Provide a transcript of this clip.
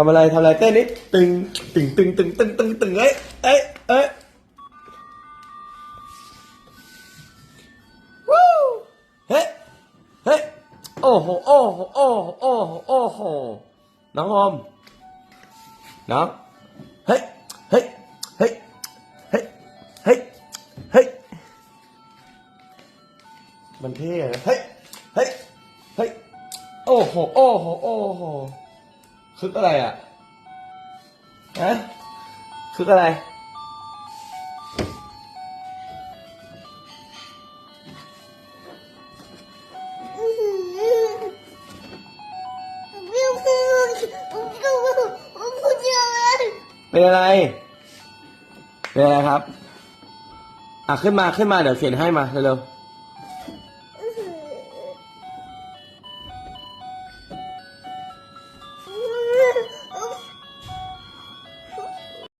ทำอะไรทำอะไรเต้นนิดตึงตึงตึงตึงตึงตึงตึงเอ้ยเอ้ยเอ้ยวู้เฮ้ยเฮ้ยโอ้โหโอ้โหโอ้โหโอ้โหโอ้โหน้องอมน้องเฮ้ยเฮ้ยเฮ้ยเฮ้ยเฮ้ยเฮ้ยมันเท่เฮ้ยเฮ้ยเฮ้ยโอ้โหโอ้โหโอ้โห คึกอะไรอะฮะคึกอะไร เป็นอะไร เป็นอะไรครับ อะขึ้นมาขึ้นมาเดี๋ยวเขียนให้มาเร็วๆ